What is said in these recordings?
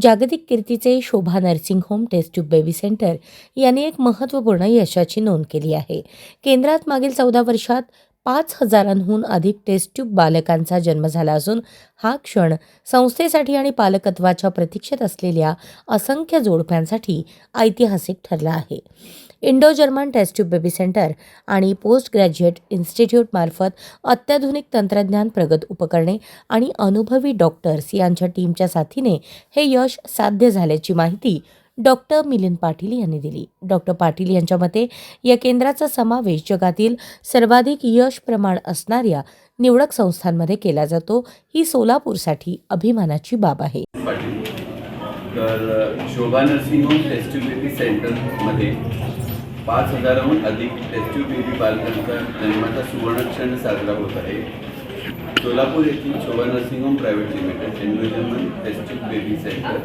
जागतिक कीर्तीचे Shobha nursing home test tube baby centre यांनी एक महत्त्वपूर्ण यशाची नोंद केली आहे. केंद्रात मागील चौदा वर्षात पाच हजारांहून अधिक टेस्ट ट्यूब बालकांचा जन्म झाला असून हा क्षण संस्थेसाठी आणि पालकत्वाच्या प्रतीक्षेत असलेल्या असंख्य जोडप्यांसाठी ऐतिहासिक ठरला आहे. Indo German test tube baby centre आणि पोस्ट ग्रॅज्युएट इन्स्टिट्यूटमार्फत अत्याधुनिक तंत्रज्ञान प्रगत उपकरणे आणि अनुभवी डॉक्टर्स यांच्या टीमच्या साथीने हे यश साध्य झाल्याची माहिती डॉक्टर मिलिंद पाटील यांनी दिली. डॉक्टर पाटील यांच्या मते या केंद्राचा समावेश जगातील सर्वाधिक यश प्रमाण असणाऱ्या निवडक संस्थांमध्ये केला जातो ही सोलापूरसाठी अभिमानाची बाब आहे. तर शोभा नर्सिंग होम बेबी सेंटरमध्ये पाच हजाराहून अधिक टेस्ट्यू बेबी बालकांचा जन्माचा सुवर्णक्षण साजरा होत आहे. सोलापूर येथील Shobha nursing home private limited एन्व्हिजनमेंट test tube baby centre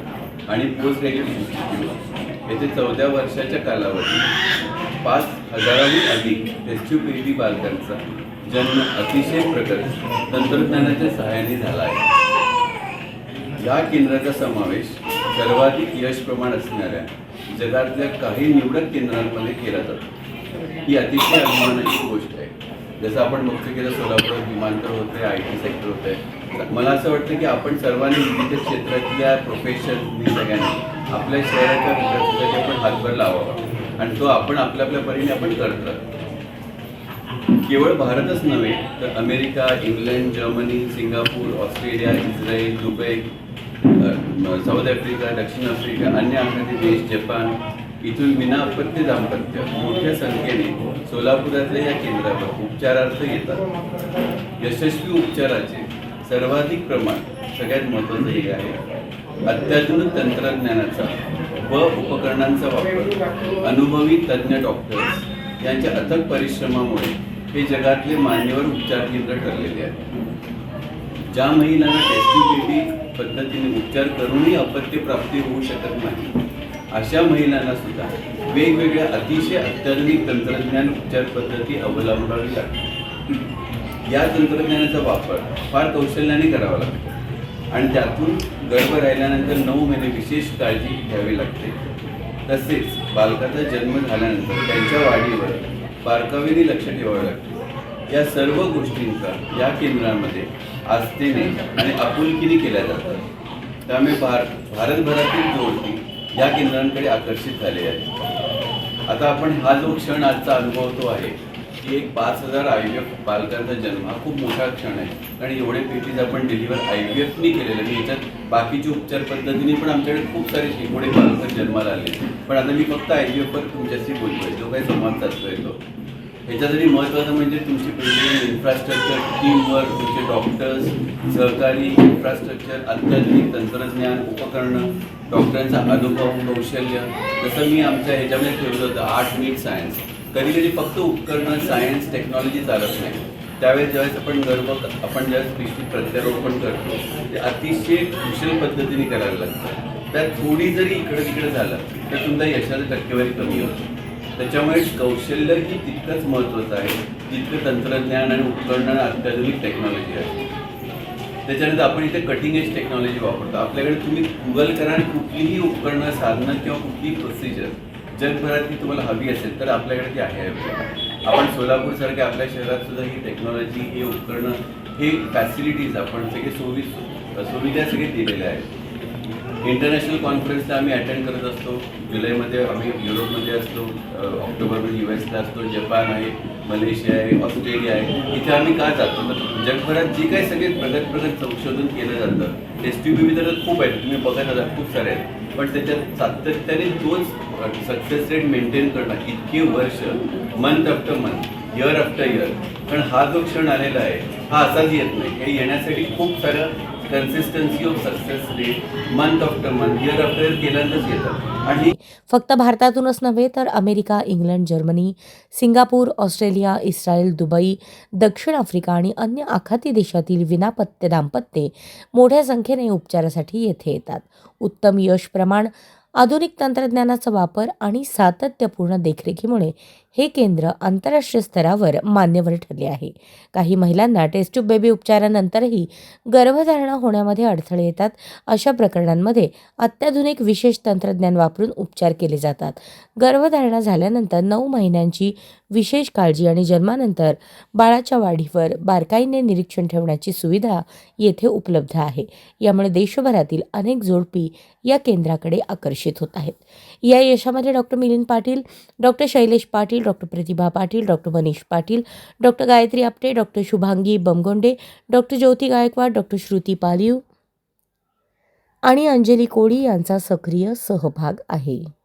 आणि पोस्ट ग्रॅज्युएट इन्स्टिट्यूट येथे चौदा वर्षाच्या कालावधीत पाच हजाराहून अधिक टेस्ट्यू बेबी बालकांचा जन्म अतिशय प्रकट तंत्रज्ञानाच्या सहाय्याने झाला आहे. या केंद्राचा समावेश सर्वाधिक यश प्रमाण असणाऱ्या जगातल्या काही निवडक केंद्रांमध्ये केला जातो. ही अतिशय अभिमानाची गोष्ट आहे. जसं आपण बघतो की आता सोलापुरात विमानतळ होते आय टी सेक्टर होते मला असं वाटतं की आपण सर्वांनी विविध क्षेत्रातल्या प्रोफेशननी सगळ्यांनी आपल्या शहराच्या विकासासाठी आपण हातभार लावावा. आणि तो आपण आपल्या आपल्या परीने आपण करतो केवळ भारतच नव्हे तर America England Germany Singapore Australia Israel Dubai South Africa दक्षिण आफ्रिका अन्य आखाती देश जपान इथून विनापत्य दाम्पत्य मोठ्या संख्येने सोलापुरातल्या या केंद्रावर उपचारार्थ येतात. यशस्वी उपचाराचे सर्वाधिक प्रमाण सगळ्यात महत्त्वाचं हे आहे. अत्याधुनिक तंत्रज्ञानाचा व उपकरणांचा वापर अनुभवी तज्ज्ञ डॉक्टर्स यांच्या अथक परिश्रमामुळे हे जगातले मान्यवर उपचार केंद्र ठरलेले आहे. ज्या महिलांना टेस्टिंग बेबी पद्धतीने उपचार करूनही अपत्य प्राप्ती होऊ शकत नाही. अशा महिलांना सुद्धा वेगवेगळ्या अतिशय अत्याधुनिक तंत्रज्ञान उपचार पद्धती अवलंबावी लागते या तंत्रज्ञानाचा वापर फार कौशल्याने करावा लागतो आणि त्यातून गर्भ राहिल्यानंतर नऊ महिने विशेष काळजी घ्यावी लागते. तसेच बालकाचा जन्म झाल्यानंतर त्यांच्या वाढीवर बारकावीने लक्ष ठेवावे लागते. या सर्व गोष्टींचा या केंद्रामध्ये आस्थेने आणि आपुलकीने केल्या जातात. त्यामुळे भार भारतभरातील जोडपी या केंद्रांकडे आकर्षित झाले आहे आता आपण हा जो क्षण आजचा अनुभवतो आहे की एक पाच हजार आय व्ही एफ बालकांचा जन्म हा खूप मोठा क्षण आहे. आणि एवढे पेटीज आपण डिलिव्हर आय व्ही एफनी केलेले आणि याच्यात बाकीचे उपचार पद्धतीने पण आमच्याकडे खूप सारे शेकडे बालकं जन्माला आले पण आता मी फक्त आय व्ही एफवर तुमच्याशी बोलतोय. जो काही संवाद साधतोय तो. याच्यासाठी महत्त्वाचं म्हणजे तुमची पहिली इन्फ्रास्ट्रक्चर टीमवर्क तुमचे डॉक्टर्स सहकारी इन्फ्रास्ट्रक्चर अत्याधुनिक तंत्रज्ञान उपकरणं डॉक्टरांचा अनुभव कौशल्य जसं मी आमच्या ह्याच्यामध्ये ठेवलं होतं आर्ट मीट सायन्स कधी कधी फक्त उपकरणं सायन्स टेक्नॉलॉजी चालत नाही. त्यावेळेस ज्यावेळेस आपण गर्भ आपण ज्यावेळेस पिशवी प्रत्यारोपण करतो ते अतिशय कुशल पद्धतीने करायला लागतं. त्यात थोडी जरी इकडे तिकडे झालं तर तुमचा यशाची टक्केवारी कमी होते. त्याच्यामुळे कौशल्य ही तितकंच महत्त्वाचं आहे. तितकं तंत्रज्ञान आणि उपकरण आणि अत्याधुनिक टेक्नॉलॉजी आहे. त्याच्यानंतर आपण इथे कटिंग एज टेक्नॉलॉजी वापरतो. आपल्याकडे तुम्ही गुगल करा आणि कुठलीही उपकरणं साधनं किंवा कुठलीही प्रोसिजर जगभरात ती तुम्हाला हवी असेल तर आपल्याकडे ती आहे आपण सोलापूरसारख्या आपल्या शहरात सुद्धा ही टेक्नॉलॉजी हे उपकरणं हे फॅसिलिटीज आपण सगळे सोयी सुविधा सगळे दिलेल्या आहेत. इंटरनॅशनल कॉन्फरन्सला आम्ही अटेंड करत असतो. जुलैमध्ये आम्ही युरोपमध्ये असतो ऑक्टोबरमध्ये यू एसला असतो जपान आहे मलेशिया आहे ऑस्ट्रेलिया आहे. इथे आम्ही का जातो? जगभरात जे काही सगळे प्रगत प्रगत संशोधन केलं जातं एस टी तर खूप आहेत. तुम्ही बघत आहात खूप सारे आहेत. पण त्याच्यात सातत्याने तोच सक्सेस रेट मेंटेन करणं इतके वर्ष month after month year after year कारण हा जो क्षण आलेला आहे हा असाच येत नाही. हे येण्यासाठी खूप सारं consistency of success rate month after month year after year केल्यानंतरच येतं. आणि फक्त भारतातूनच नव्हे तर America England Germany Singapore Australia Israel Dubai दक्षिण आफ्रिका आणि अन्य आखाती देशातील विनापत्य दाम्पत्ये मोठ्या संख्येने उपचारासाठी येथे येतात. उत्तम यश प्रमाण आधुनिक तंत्रज्ञानाचा वापर आणि सातत्यपूर्ण देखरेखीमुळे हे केंद्र आंतरराष्ट्रीय स्तरावर मान्यवर ठरले आहे. काही महिलांना टेस्ट्यूब बेबी उपचारानंतरही गर्भधारणा होण्यामध्ये अडथळे येतात. अशा प्रकरणांमध्ये अत्याधुनिक विशेष तंत्रज्ञान वापरून उपचार केले जातात. गर्भधारणा झाल्यानंतर नऊ महिन्यांची विशेष काळजी आणि जन्मानंतर बाळाच्या वाढीवर बारकाईने निरीक्षण ठेवण्याची सुविधा येथे उपलब्ध आहे. यामुळे देशभरातील अनेक जोडपी या केंद्राकडे आकर्षित होत आहेत. या यशामध्ये doctor Milind Patil doctor Shailesh Patil doctor Pratibha Patil doctor Manish Patil doctor Gayatri Apte doctor Shubhangi Bamgonde doctor Jyoti Gaikwad doctor Shruti Paliv आणि अंजली कोळी यांचा सक्रिय सहभाग आहे.